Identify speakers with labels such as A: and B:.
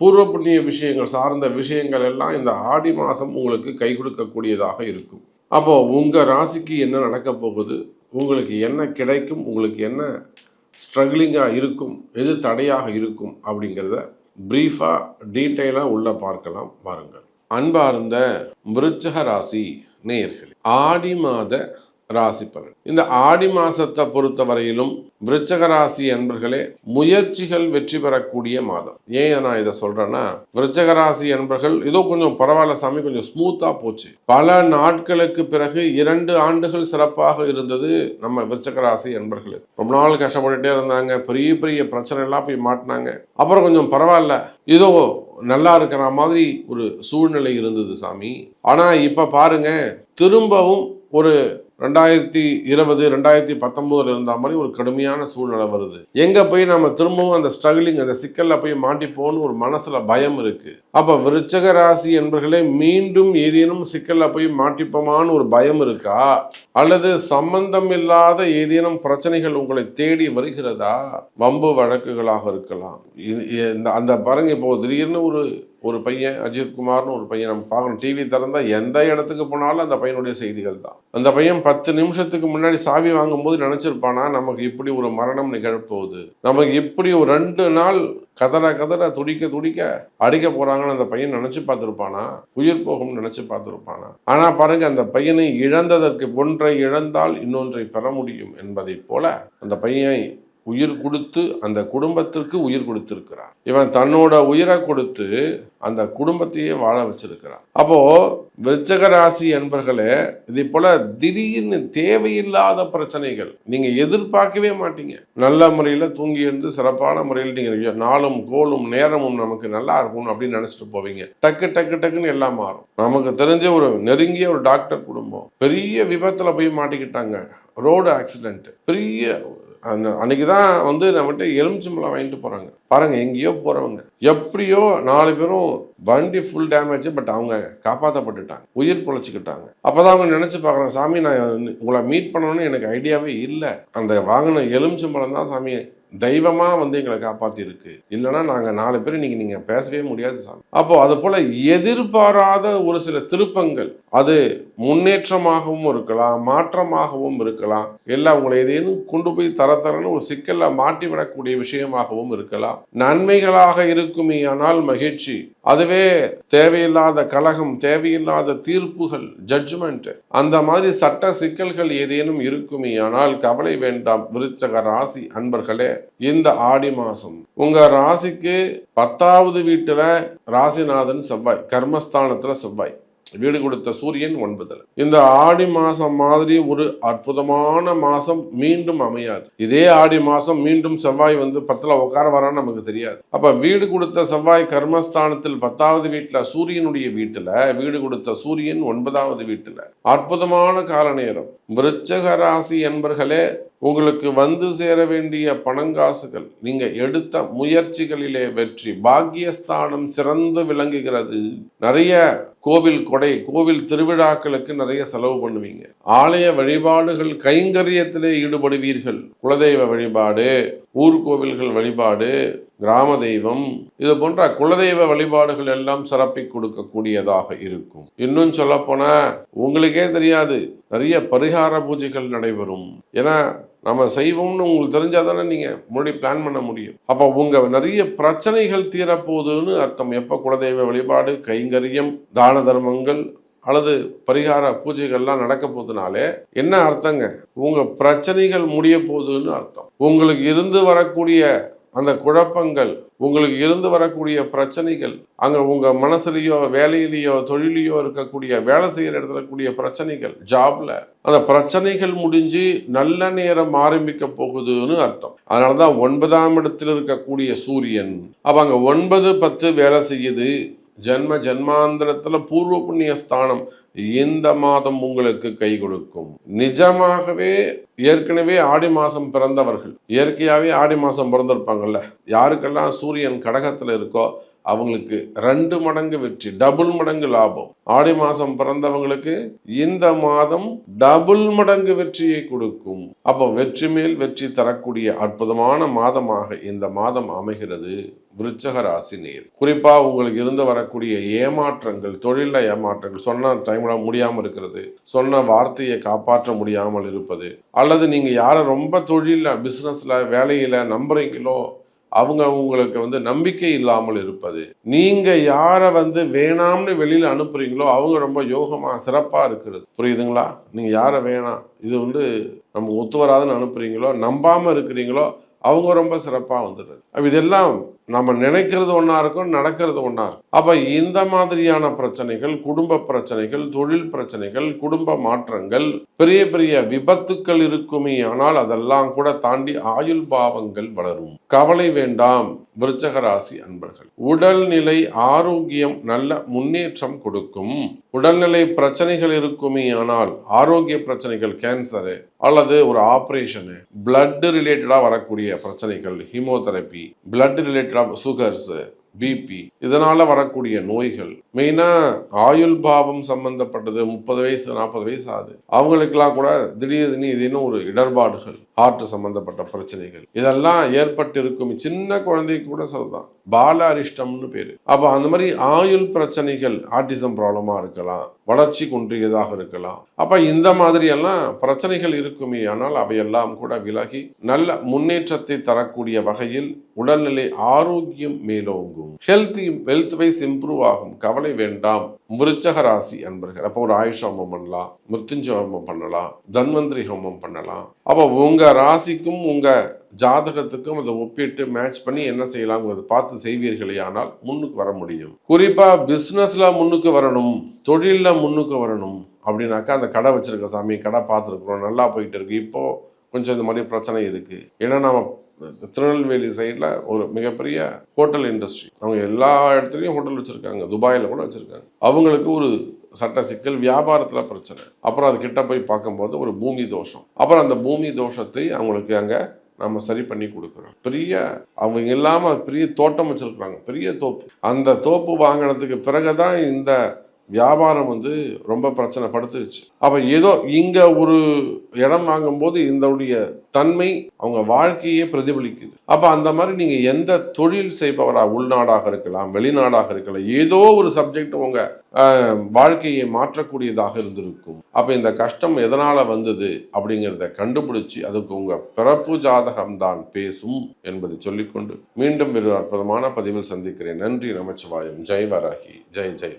A: பூர்வ புண்ணிய விஷயங்கள் சார்ந்த விஷயங்கள் எல்லாம் இந்த ஆடி மாதம் உங்களுக்கு கை கொடுக்கக்கூடியதாக இருக்கும். அப்போ உங்கள் ராசிக்கு என்ன நடக்க போகுது? உங்களுக்கு என்ன கிடைக்கும்? உங்களுக்கு என்ன ஸ்ட்ரகிளிங்காக இருக்கும்? எது தடையாக இருக்கும்? அப்படிங்கிறத ப்ரீஃபாக டீட்டெயிலாக உள்ள பார்க்கலாம். பாருங்கள் அன்பார்ந்த மிருச்சக ராசி நேயர்கள் ஆடி மாத ராசி பலன் இந்த ஆடி மாசத்தை பொறுத்த வரையிலும் விருச்சக ராசி என்பர்களே முயற்சிகள் வெற்றி பெறக்கூடிய மாதம். ஏன் நான் இதை சொல்றேன்னா விருச்சக ராசி என்பர்கள் இதோ கொஞ்சம் பரவாயில்ல சாமி கொஞ்சம் ஸ்மூத்தா போச்சு. பல நாட்களுக்கு பிறகு இரண்டு ஆண்டுகள் சிறப்பாக இருந்தது நம்ம விருச்சக ராசி என்பர்கள் ரொம்ப நாள் கஷ்டப்பட்டுட்டே இருந்தாங்க பெரிய பெரிய பிரச்சனை எல்லாம் போய் மாட்டினாங்க. அப்புறம் கொஞ்சம் பரவாயில்ல ஏதோ நல்லா இருக்கிற மாதிரி ஒரு சூழ்நிலை இருந்தது சாமி. ஆனா இப்ப பாருங்க திரும்பவும் ஒரு ரெண்டாயிரத்தி இருபது ரெண்டாயிரத்தி பத்தொன்பதுல இருந்த மாதிரி ஒரு கடுமையான சூழ்நிலை வருது. எங்க போய் நம்ம திரும்பவும் அந்த ஸ்ட்ரகிளிங் அந்த சிக்கல்ல போய் மாட்டிப்போன்னு ஒரு மனசுல பயம் இருக்கு. அப்ப விருச்சக ராசி என்பர்களே மீண்டும் ஏதேனும் சிக்கல்ல போய் மாட்டிப்போமான்னு ஒரு பயம் இருக்கா? அல்லது சம்பந்தம் இல்லாத ஏதேனும் பிரச்சனைகள் உங்களை தேடி வருகிறதா? வம்பு வழக்குகளாக இருக்கலாம். இது- இந்த அந்த பாருங்க இப்போ திடீர்னு ஒரு ஒரு பையன் அஜித் குமார்னு ஒரு பையன் நம்ம பார்க்கணும். டிவி திறந்தா எந்த இடத்துக்கு போனாலும் அந்த பையனுடைய செய்திகள் தான். அந்த பையன் பத்து நிமிஷத்துக்கு முன்னாடி சாவி வாங்கும்போது நினைச்சிருப்பானா நமக்கு இப்படி ஒரு மரணம் நிகழப்போகுது நமக்கு இப்படி ஒரு ரெண்டு நாள் கதற கதற துடிக்க துடிக்க அடிக்க போறாங்கன்னு அந்த பையன் நினைச்சு பார்த்திருப்பானா? உயிர் போகும்னு நினைச்சு பார்த்திருப்பானா? ஆனா பாருங்க அந்த பையனை இழந்ததற்கு ஒன்றை இழந்தால் இன்னொன்றை பெற முடியும் என்பதைப் போல அந்த பையன் உயிர் கொடுத்து அந்த குடும்பத்திற்கு உயிர் கொடுத்திருக்கிறான். இவன் தன்னோட உயிரை கொடுத்து அந்த குடும்பத்தையே வாழ வச்சிருக்கிறான். அப்போ விருச்சக ராசி என்பர்களே இதே போல திடீர்னு தேவையில்லாத பிரச்சனைகள் நீங்க எதிர்பார்க்கவே மாட்டீங்க. நல்ல முறையில தூங்கி எழுந்து சிறப்பான முறையில் நீங்க நாளும் கோலும் நேரமும் நமக்கு நல்லா இருக்கும் அப்படின்னு நினைச்சிட்டு போவீங்க. டக்கு டக்கு டக்குன்னு எல்லாம் மாறும். நமக்கு தெரிஞ்ச ஒரு நெருங்கிய ஒரு டாக்டர் குடும்பம் பெரிய விபத்துல போய் மாட்டிக்கிட்டாங்க. ரோடு ஆக்சிடென்ட் பெரிய அந்த அன்னைக்கு தான் வந்து நம்மகிட்ட எலுமிச்சம்பழம் வாங்கிட்டு போகிறாங்க பாருங்கள் எங்கேயோ போகிறவங்க எப்படியோ நாலு பேரும் வண்டி ஃபுல் டேமேஜ் பட் அவங்க காப்பாற்றப்பட்டுட்டாங்க உயிர் பொழைச்சிக்கிட்டாங்க. அப்பதான் அவங்க நினச்சி பார்க்குறாங்க சாமி நான் உங்களை மீட் பண்ணணும்னு எனக்கு ஐடியாவே இல்லை. அந்த வாங்கின எலுமிச்சம்பழம் தான் சாமி தெய்வமாக வந்து எங்களை காப்பாத்திருக்கு இல்லைன்னா நாங்கள் நாலு பேர் நீங்க நீங்க பேசவே முடியாது சாமி. அப்போ அது போல எதிர்பாராத ஒரு சில திருப்பங்கள். அது முன்னேற்றமாகவும் இருக்கலாம் மாற்றமாகவும் இருக்கலாம். எல்லாம் உங்களை ஏதேனும் கொண்டு போய் தர தரன்னு ஒரு சிக்கல்ல மாட்டிவிடக்கூடிய விஷயமாகவும் இருக்கலாம். நன்மைகளாக இருக்குமே ஆனால் மகிழ்ச்சி. அதுவே தேவையில்லாத கலகம் தேவையில்லாத தீர்ப்புகள் ஜட்ஜ்மெண்ட் அந்த மாதிரி சட்ட சிக்கல்கள் ஏதேனும் இருக்குமே ஆனால் கவலை வேண்டாம். விருச்சக ராசி அன்பர்களே இந்த ஆடி மாசம். உங்க ராசிக்கு பத்தாவது வீட்டுல ராசிநாதன் செவ்வாய் கர்மஸ்தானத்துல செவ்வாய். வீடு கொடுத்த சூரியன் ஒன்பதுல. இந்த ஆடி மாசம் மாதிரி ஒரு அற்புதமான மாசம் மீண்டும் அமையாது. இதே ஆடி மாசம் மீண்டும் செவ்வாய் வந்து பத்துல உட்கார வரான்னு நமக்கு தெரியாது. அப்ப வீடு கொடுத்த செவ்வாய் கர்மஸ்தானத்தில் பத்தாவது வீட்டுல சூரியனுடைய வீட்டுல வீடு கொடுத்த சூரியன் ஒன்பதாவது வீட்டுல. அற்புதமான கால நேரம் விருச்சக ராசி என்பர்களே உங்களுக்கு வந்து சேர வேண்டிய பணங்காசுகள் நீங்கள் எடுத்த முயற்சிகளிலே வெற்றி பாக்கியஸ்தானம் சிறந்து விளங்குகிறது. நிறைய கோவில் கொடை கோவில் திருவிழாக்களுக்கு நிறைய செலவு பண்ணுவீங்க. ஆலய வழிபாடுகள் கைங்கரியத்திலே ஈடுபடுவீர்கள். குலதெய்வ வழிபாடு ஊர்கோவில்கள் வழிபாடு கிராம தெய்வம் இது போன்ற குலதெய்வ வழிபாடுகள் எல்லாம் சிறப்பி கொடுக்கக்கூடியதாக இருக்கும். இன்னும் சொல்லப்போனால் உங்களுக்கே தெரியாது நிறைய பரிகார பூஜைகள் நடைபெறும். ஏன்னா நம்ம செய்வோம்னு உங்களுக்கு தெரிஞ்சாதானே நீங்கள் முன்னாடி பிளான் பண்ண முடியும். அப்போ உங்கள் நிறைய பிரச்சனைகள் தீரப்போகுதுன்னு அர்த்தம். எப்போ குலதெய்வ வழிபாடு கைங்கரியம் தான தர்மங்கள் அல்லது பரிகார பூஜைகள்லாம் நடக்க போதுனாலே என்ன அர்த்தங்க? உங்கள் பிரச்சனைகள் முடிய போகுதுன்னு அர்த்தம். உங்களுக்கு இருந்து வரக்கூடிய அந்த குழப்பங்கள் உங்களுக்கு இருந்து வரக்கூடிய பிரச்சனைகள் அங்க உங்க மனசுலயோ வேலையிலேயோ தொழிலையோ இருக்கக்கூடிய வேலை செய்யற இடத்துல கூடிய பிரச்சனைகள் ஜாப்ல அந்த பிரச்சனைகள் முடிஞ்சு நல்ல நேரம் ஆரம்பிக்க போகுதுன்னு அர்த்தம். அதனாலதான் ஒன்பதாம் இடத்தில் இருக்கக்கூடிய சூரியன் அப்ப அங்க ஒன்பது பத்து வேலை செய்யுது. ஜென்ம ஜென்மாந்திரத்தில் பூர்வ புண்ணிய ஸ்தானம். இந்த மாதம் உங்களுக்கு கை கொடுக்கும். நிஜமாகவே ஏற்கனவே ஆடி மாதம் பிறந்தவர்கள். இயற்கையாகவே ஆடி மாதம் பிறந்திருப்பாங்கல்ல. யாருக்கெல்லாம் சூரியன் கடகத்தில் இருக்கோ அவங்களுக்கு ரெண்டு மடங்கு வெற்றி டபுள் மடங்கு லாபம். ஆடி மாதம் பிறந்தவங்களுக்கு இந்த மாதம் டபுள் மடங்கு வெற்றியை கொடுக்கும். அப்போ வெற்றி மேல் வெற்றி தரக்கூடிய அற்புதமான மாதமாக இந்த மாதம் அமைகிறது விருச்சக ராசி நேர். குறிப்பாக உங்களுக்கு இருந்து வரக்கூடிய ஏமாற்றங்கள் தொழில ஏமாற்றங்கள் சொன்ன டைமில் முடியாமல் இருக்கிறது சொன்ன வார்த்தையை காப்பாற்ற முடியாமல் இருப்பது அல்லது நீங்கள் யாரை ரொம்ப தொழிலில் பிஸ்னஸில் வேலையில் நம்புறீங்களோ அவங்க உங்களுக்கு வந்து நம்பிக்கை இல்லாமல் இருப்பது. நீங்க யாரை வந்து வேணாம்னு வெளியில அனுப்புறீங்களோ அவங்க ரொம்ப யோகமா சிறப்பா இருக்கிறது. புரியுதுங்களா? நீங்க யாரை வேணாம் இது வந்து நமக்கு ஒத்து வராதுன்னு அனுப்புறீங்களோ நம்பாம இருக்கிறீங்களோ அவங்க ரொம்ப சிறப்பா வந்துடுறது. இதெல்லாம் நம்ம நினைக்கிறது ஒன்றா இருக்கும் நடக்கிறது ஒன்றா இருக்கும். அப்போ இந்த மாதிரியான பிரச்சனைகள் குடும்ப பிரச்சனைகள் தொழில் பிரச்சனைகள் குடும்ப மாற்றங்கள் பெரிய பெரிய விபத்துக்கள் இருக்குமே ஆனால் அதெல்லாம் கூட தாண்டி ஆயுள் பாவங்கள் வளரும். கவலை வேண்டாம் விருச்சகராசி அன்பர்கள். உடல்நிலை ஆரோக்கியம் நல்ல முன்னேற்றம் கொடுக்கும். உடல்நிலை பிரச்சனைகள் இருக்குமே ஆனால் ஆரோக்கிய பிரச்சனைகள் கேன்சரு அல்லது ஒரு ஆப்ரேஷனு பிளட் ரிலேட்டடாக வரக்கூடிய பிரச்சனைகள் ஹீமோதெரப்பி பிளட் ரிலேட்டடாக சுகர்ஸு பிபி இதனால வரக்கூடிய நோய்கள். மெயினா ஆயுள் பாவம் சம்பந்தப்பட்டது. முப்பது வயசு நாற்பது வயசு ஆகுது. அவங்களுக்கெல்லாம் கூட திடீர்னு இது ஒரு இடர்பாடுகள் ஹார்ட் சம்பந்தப்பட்ட பிரச்சனைகள். இதெல்லாம் ஏற்பட்டு இருக்கும் சின்ன குழந்தைக்கு கூட சொல்லலாம் பால அரிஷ்டம்னு பேரு. அப்ப அந்த மாதிரி ஆயுள் பிரச்சனைகள் ஆட்டிசம் ப்ராப்ளமா இருக்கலாம். வளர்ச்சி குன்றியதாக இருக்கலாம். அப்ப இந்த மாதிரியெல்லாம் பிரச்சனைகள் இருக்குமே. ஆனால் அவையெல்லாம் கூட விலகி நல்ல முன்னேற்றத்தை தரக்கூடிய வகையில் உடல்நிலை ஆரோக்கியம் மேலோங்கும். ஹெல்த் வெல்த் வைஸ் இம்ப்ரூவ் ஆகும். கவலை வேண்டாம். விருச்சக ராசி அன்பர்கள் அப்போ ஒரு ஆயுஷ் ஹோமம் பண்ணலாம் மிருத்யுஞ்ச ஹோமம் பண்ணலாம் தன்வந்திரி ஹோமம் பண்ணலாம். அப்போ உங்கள் ராசிக்கும் உங்கள் ஜாதகத்துக்கும் அதை ஒப்பிட்டு மேட்ச் பண்ணி என்ன செய்யலாம்ங்கிறத பார்த்து செய்வீர்களே ஆனால் முன்னுக்கு வர முடியும். குறிப்பாக பிஸ்னஸில் முன்னுக்கு வரணும் தொழிலில் முன்னுக்கு வரணும் அப்படின்னாக்கா அந்த கடை வச்சிருக்க சாமி கடை பார்த்துருக்குறோம் நல்லா போயிட்டு இருக்கு. இப்போ கொஞ்சம் இந்த மாதிரி பிரச்சனை இருக்குது ஏன்னா நம்ம திருநெல்வேலி சைடில் ஒரு மிகப்பெரிய ஹோட்டல் இண்டஸ்ட்ரி அவங்க எல்லா இடத்துலையும் ஹோட்டல் வச்சுருக்காங்க. துபாயில் கூட வச்சுருக்காங்க. அவங்களுக்கு ஒரு சட்ட சிக்கல் வியாபாரத்தில் பிரச்சனை. அப்புறம் அது கிட்ட போய் பார்க்கும்போது ஒரு பூமி தோஷம். அப்புறம் அந்த பூமி தோஷத்தை அவங்களுக்கு அங்கே நம்ம சரி பண்ணி கொடுக்குறோம். பெரிய அவங்க இல்லாமல் பெரிய தோட்டம் வச்சுருக்குறாங்க. பெரிய தோப்பு. அந்த தோப்பு வாங்கினதுக்கு பிறகு தான் இந்த வியாபாரம் வந்து ரொம்ப பிரச்சனை படுத்துருச்சு அப்போ ஏதோ இங்கே ஒரு இடம் வாங்கும்போது இதனுடைய தன்மை அவங்க வாழ்க்கையே பிரதிபலிக்குது. அப்போ அந்த மாதிரி நீங்கள் எந்த தொழில் செய்பவராக உள்நாடாக இருக்கலாம் வெளிநாடாக இருக்கலாம் ஏதோ ஒரு சப்ஜெக்ட் உங்கள் வாழ்க்கையை மாற்றக்கூடியதாக இருந்திருக்கும். அப்போ இந்த கஷ்டம் எதனால் வந்தது அப்படிங்கிறத கண்டுபிடிச்சி அதுக்கு உங்கள் பிறப்பு ஜாதகம் தான் பேசும் என்பதை சொல்லிக்கொண்டு மீண்டும் ஒரு அற்புதமான பதிவில் சந்திக்கிறேன். நன்றி நமச்சிவாயம். ஜெய் வராகி ஜெய் ஜெய்